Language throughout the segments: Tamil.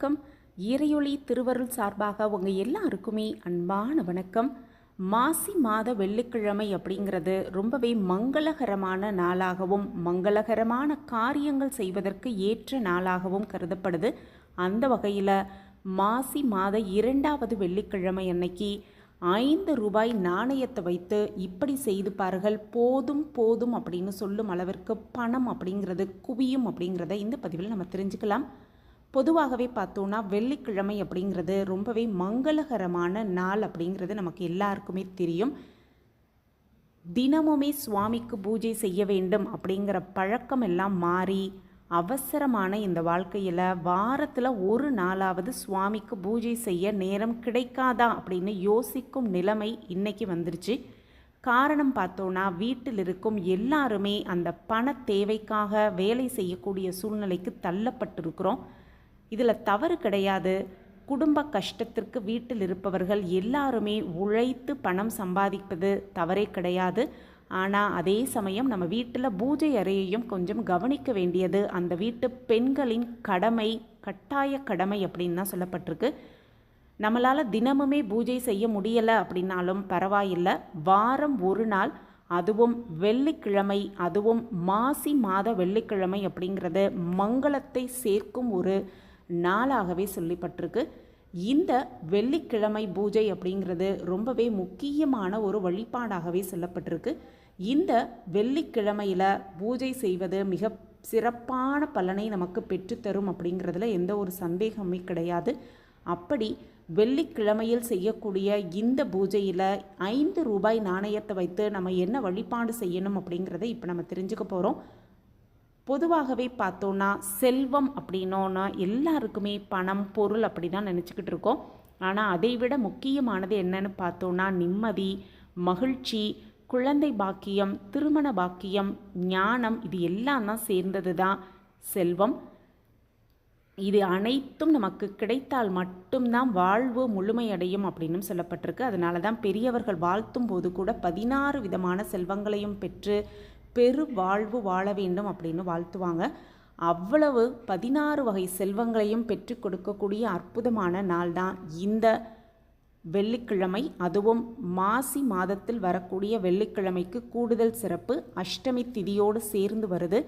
வணக்கம். இறையொளி திருவருள் சார்பாக உங்கள் எல்லாருக்குமே அன்பான வணக்கம். மாசி மாத வெள்ளிக்கிழமை அப்படிங்கிறது ரொம்பவே மங்களகரமான நாளாகவும் மங்களகரமான காரியங்கள் செய்வதற்கு ஏற்ற நாளாகவும் கருதப்படுது. அந்த வகையில் மாசி மாத இரண்டாவது வெள்ளிக்கிழமை அன்னைக்கு ஐந்து ரூபாய் நாணயத்தை வைத்து இப்படி செய்து பாருங்கள். போதும் போதும் அப்படின்னு சொல்லும் அளவிற்கு பணம் அப்படிங்கிறது குவியும் அப்படிங்கிறத இந்த பதிவில் நம்ம தெரிஞ்சுக்கலாம். பொதுவாகவே பார்த்தோன்னா வெள்ளிக்கிழமை அப்படிங்கிறது ரொம்பவே மங்களகரமான நாள் அப்படிங்கிறது நமக்கு எல்லாருக்குமே தெரியும். தினமுமே சுவாமிக்கு பூஜை செய்ய வேண்டும் அப்படிங்கிற பழக்கம் எல்லாம் மாறி அவசரமான இந்த வாழ்க்கையில் வாரத்தில் ஒரு நாளாவது சுவாமிக்கு பூஜை செய்ய நேரம் கிடைக்காதா அப்படின்னு யோசிக்கும் நிலைமை இன்றைக்கி வந்துருச்சு. காரணம் பார்த்தோன்னா வீட்டில் இருக்கும் எல்லாருமே அந்த பண தேவைக்காக வேலை செய்யக்கூடிய சூழ்நிலைக்கு தள்ளப்பட்டிருக்கிறோம். இதில் தவறு கிடையாது. குடும்ப கஷ்டத்திற்கு வீட்டில் இருப்பவர்கள் எல்லாருமே உழைத்து பணம் சம்பாதிப்பது தவறே கிடையாது. ஆனால் அதே சமயம் நம்ம வீட்டில் பூஜை அறையையும் கொஞ்சம் கவனிக்க வேண்டியது அந்த வீட்டு பெண்களின் கடமை கட்டாய கடமை அப்படின்னு தான் சொல்லப்பட்டிருக்கு. நம்மளால் தினமுமே பூஜை செய்ய முடியலை அப்படின்னாலும் பரவாயில்லை. வாரம் ஒரு நாள் அதுவும் வெள்ளிக்கிழமை அதுவும் மாசி மாத வெள்ளிக்கிழமை அப்படிங்கிறது மங்களத்தை சேர்க்கும் ஒரு நாளாகவே சொல்லப்பட்டிருக்கு. இந்த வெள்ளிக்கிழமை பூஜை அப்படிங்கிறது ரொம்பவே முக்கியமான ஒரு வழிபாடாகவே சொல்லப்பட்டிருக்கு. இந்த வெள்ளிக்கிழமையில் பூஜை செய்வது மிக சிறப்பான பலனை நமக்கு பெற்றுத்தரும் அப்படிங்கிறதுல எந்த ஒரு சந்தேகமே கிடையாது. அப்படி வெள்ளிக்கிழமையில் செய்யக்கூடிய இந்த பூஜையில் ஐந்து ரூபாய் நாணயத்தை வைத்து நம்ம என்ன வழிபாடு செய்யணும் அப்படிங்கிறத இப்போ நம்ம தெரிஞ்சுக்க போகிறோம் பொதுவாகவே பார்த்தோன்னா செல்வம் அப்படின்னோன்னா எல்லாருக்குமே பணம் பொருள் அப்படி தான் நினச்சிக்கிட்டு இருக்கோம். ஆனால் அதை விட முக்கியமானது என்னன்னு பார்த்தோன்னா நிம்மதி மகிழ்ச்சி குழந்தை பாக்கியம் திருமண பாக்கியம் ஞானம் இது எல்லாம் தான் சேர்ந்தது தான் செல்வம். இது அனைத்தும் நமக்கு கிடைத்தால் மட்டும்தான் வாழ்வு முழுமையடையும் அப்படின்னு சொல்லப்பட்டிருக்கு. அதனால தான் பெரியவர்கள் வாழ்த்தும் போது கூட பதினாறு விதமான செல்வங்களையும் பெற்று பெரு வாழ்வு வாழ வேண்டும் அப்படின்னு வாழ்த்துவாங்க. அவ்வளவு பதினாறு வகை செல்வங்களையும் பெற்று கொடுக்கக்கூடிய அற்புதமான நாள் தான் இந்த வெள்ளிக்கிழமை. அதுவும் மாசி மாதத்தில் வரக்கூடிய வெள்ளிக்கிழமைக்கு கூடுதல் சிறப்பு. அஷ்டமி திதியோடு சேர்ந்து வருது.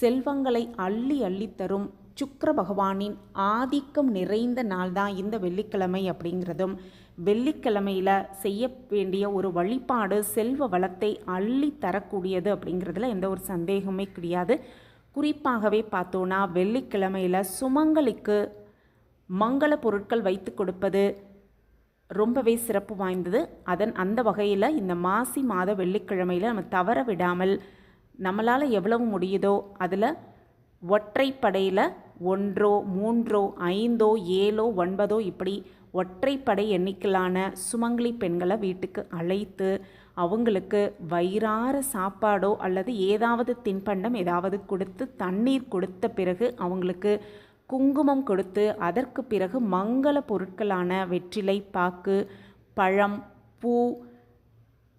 செல்வங்களை அள்ளி அள்ளி தரும் சுக்கர பகவானின் ஆதிக்கம் நிறைந்த நாள் தான் இந்த வெள்ளிக்கிழமை அப்படிங்கிறதும். வெள்ளிக்கிழமையில் செய்ய வேண்டிய ஒரு வழிபாடு செல்வ வளத்தை அள்ளி தரக்கூடியது அப்படிங்கிறதுல எந்த ஒரு சந்தேகமே கிடையாது. குறிப்பாகவே பார்த்தோன்னா வெள்ளிக்கிழமையில் சுமங்கலிக்கு மங்கள பொருட்கள் வைத்து கொடுப்பது ரொம்பவே சிறப்பு வாய்ந்தது. அதன் அந்த வகையில் இந்த மாசி மாத வெள்ளிக்கிழமையில் நம்ம தவற விடாமல் நம்மளால் எவ்வளவு முடியுதோ அதில் ஒற்றைப்படையில் ஒன்றோ மூன்றோ ஐந்தோ ஏழோ ஒன்பதோ இப்படி ஒற்றைப்படை எண்ணிக்கையிலான சுமங்கலி பெண்களை வீட்டுக்கு அழைத்து அவங்களுக்கு வயிறார சாப்பாடோ அல்லது ஏதாவது தின்பண்டம் ஏதாவது கொடுத்து தண்ணீர் கொடுத்த பிறகு அவங்களுக்கு குங்குமம் கொடுத்து அதற்கு பிறகு மங்கள பொருட்களான வெற்றிலை பாக்கு பழம் பூ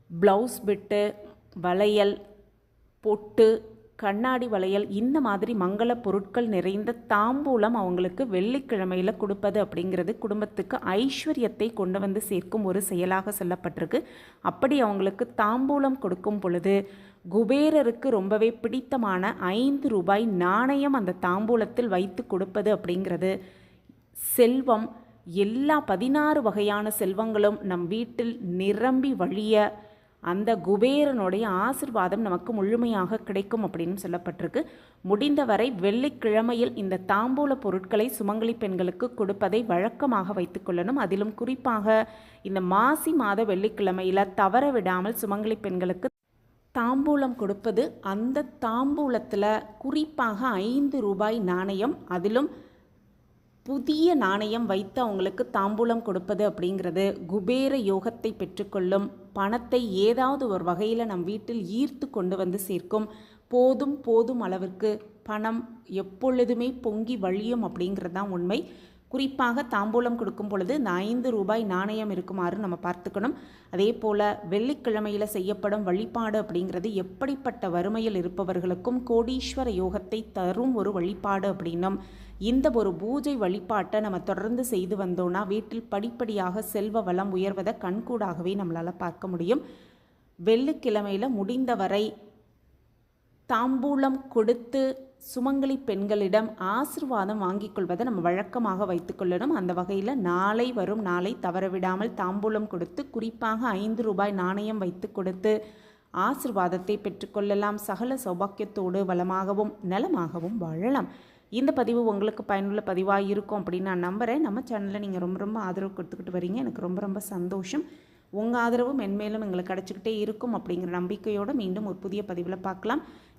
ப்ளவுஸ் பிட்டு வளையல் பொட்டு கண்ணாடி வளையல் இந்த மாதிரி மங்கள பொருட்கள் நிறைந்த தாம்பூலம் அவங்களுக்கு வெள்ளிக்கிழமையில் கொடுப்பது அப்படிங்கிறது குடும்பத்துக்கு ஐஸ்வர்யத்தை கொண்டு வந்து சேர்க்கும் ஒரு செயலாக சொல்லப்பட்டிருக்கு. அப்படி அவங்களுக்கு தாம்பூலம் கொடுக்கும் பொழுது குபேரருக்கு ரொம்பவே பிடித்தமான ஐந்து ரூபாய் நாணயம் அந்த தாம்பூலத்தில் வைத்து கொடுப்பது அப்படிங்கிறது. செல்வம் எல்லா பதினாறு வகையான செல்வங்களும் நம் வீட்டில் நிரம்பி வழிய அந்த குபேரனுடைய ஆசிர்வாதம் நமக்கு முழுமையாக கிடைக்கும் அப்படின்னு சொல்லப்பட்டிருக்கு. முடிந்தவரை வெள்ளிக்கிழமையில் இந்த தாம்பூல பொருட்களை சுமங்கலி பெண்களுக்கு கொடுப்பதை வழக்கமாக வைத்துக்கொள்ளணும் அதிலும் குறிப்பாக இந்த மாசி மாத வெள்ளிக்கிழமையில் தவற விடாமல் சுமங்கலி பெண்களுக்கு தாம்பூலம் கொடுப்பது அந்த தாம்பூலத்தில் குறிப்பாக ஐந்து ரூபாய் நாணயம் அதிலும் புதிய நாணயம் வைத்து அவங்களுக்கு தாம்பூலம் கொடுப்பது அப்படிங்கிறது குபேர யோகத்தை பெற்றுக்கொள்ளும் பணத்தை ஏதாவது ஒரு வகையில் நம் வீட்டில் ஈர்த்து கொண்டு வந்து சேர்க்கும். போதும் போதும் அளவிற்கு பணம் எப்பொழுதுமே பொங்கி வழியும் அப்படிங்கிறது தான் உண்மை. குறிப்பாக தாம்பூலம் கொடுக்கும் பொழுது இந்த ஐந்து ரூபாய் நாணயம் இருக்குமாறு நம்ம பார்த்துக்கணும். அதே போல் வெள்ளிக்கிழமையில் செய்யப்படும் வழிபாடு அப்படிங்கிறது எப்படிப்பட்ட வறுமையில் இருப்பவர்களுக்கும் கோடீஸ்வர யோகத்தை தரும் ஒரு வழிபாடு அப்படின்னும் இந்த ஒரு பூஜை வழிபாட்டை நம்ம தொடர்ந்து செய்து வந்தோம்னா வீட்டில் படிப்படியாக செல்வ வளம் உயர்வதை கண்கூடாகவே நம்மளால் பார்க்க முடியும். வெள்ளிக்கிழமையில் முடிந்தவரை தாம்பூலம் கொடுத்து சுமங்கலி பெண்களிடம் ஆசிர்வாதம் வாங்கிக் கொள்வதை நம்ம வழக்கமாக வைத்துக்கொள்ளணும் அந்த வகையில் நாளை வரும் நாளை தவறவிடாமல் தாம்பூலம் கொடுத்து குறிப்பாக ஐந்து ரூபாய் நாணயம் வைத்து கொடுத்து ஆசிர்வாதத்தை பெற்றுக்கொள்ளலாம் சகல சௌபாக்கியத்தோடு வளமாகவும் நலமாகவும் வாழலாம். இந்த பதிவு உங்களுக்கு பயனுள்ள பதிவாக இருக்கும் அப்படின்னு நான் நம்புகிறேன் நம்ம சேனலில் நீங்கள் ரொம்ப ரொம்ப ஆதரவு கொடுத்துக்கிட்டு வரீங்க. எனக்கு ரொம்ப ரொம்ப சந்தோஷம். உங்கள் ஆதரவும் மென்மேலும் எங்களுக்கு கிடச்சிக்கிட்டே இருக்கும் அப்படிங்கிற நம்பிக்கையோடு மீண்டும் ஒரு புதிய பதிவில் பார்க்கலாம்.